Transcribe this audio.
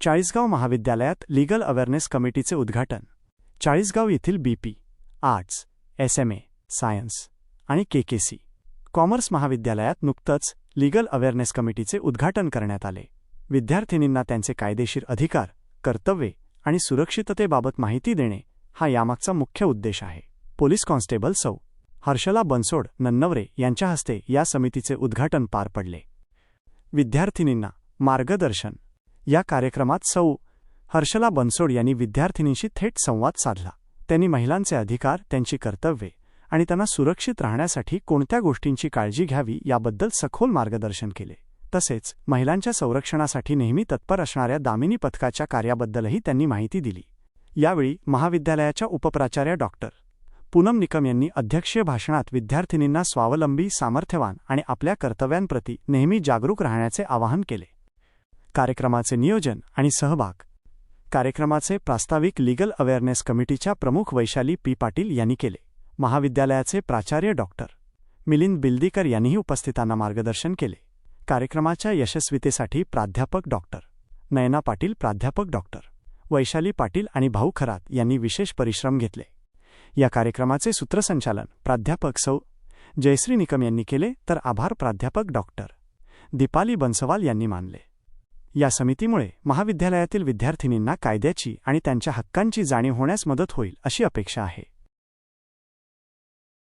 चाळीसगाव महाविद्यालयात legal awareness कमिटीचे उद्घाटन. चाळीसगाव येथील BP arts S M A science आणि केकेसी कॉमर्स महाविद्यालयात नुकतंच लीगल अवेअरनेस कमिटीचे उद्घाटन करण्यात आले. विद्यार्थिनींना त्यांचे कायदेशीर अधिकार कर्तव्ये आणि सुरक्षिततेबाबत माहिती देणे हा यामागचा मुख्य उद्देश आहे. पोलीस कॉन्स्टेबल सौ. हर्षला बनसोड नन्नवरे यांच्या हस्ते या समितीचे उद्घाटन पार पडले. विद्यार्थिनींना मार्गदर्शन या कार्यक्रमात सौ हर्षला बनसोड यांनी विद्यार्थिनींशी थेट संवाद साधला. त्यांनी महिलांचे अधिकार त्यांची कर्तव्ये आणि त्यांना सुरक्षित राहण्यासाठी कोणत्या गोष्टींची काळजी घ्यावी याबद्दल सखोल मार्गदर्शन केले. तसेच महिलांच्या संरक्षणासाठी नेहमी तत्पर असणाऱ्या दामिनी पथकाच्या कार्याबद्दलही त्यांनी माहिती दिली. यावेळी महाविद्यालयाच्या उपप्राचार्या डॉक्टर पूनम निकम यांनी अध्यक्षीय भाषणात विद्यार्थिनींना स्वावलंबी सामर्थ्यवान आणि आपल्या कर्तव्यांप्रती नेहमी जागरूक राहण्याचे आवाहन केले. कार्यक्रमाचे नियोजन आणि सहभाग. कार्यक्रमाचे प्रास्ताविक लीगल अवेअरनेस कमिटीच्या प्रमुख वैशाली पी. पाटील यांनी केले. महाविद्यालयाचे प्राचार्य डॉक्टर मिलिंद बिल्दीकर यांनीही उपस्थितांना मार्गदर्शन केले. कार्यक्रमाच्या यशस्वीतेसाठी प्राध्यापक डॉक्टर नयना पाटील प्राध्यापक डॉक्टर वैशाली पाटील आणि भाऊ खरात यांनी विशेष परिश्रम घेतले. या कार्यक्रमाचे सूत्रसंचालन प्राध्यापक सौ. जयश्री निकम यांनी केले तर आभार प्राध्यापक डॉक्टर दीपाली बन्सवाल यांनी मानले. या समितीमुळे महाविद्यालयातील विद्यार्थिनींना कायद्याची आणि त्यांच्या हक्कांची जाणीव होण्यास मदत होईल अशी अपेक्षा आहे.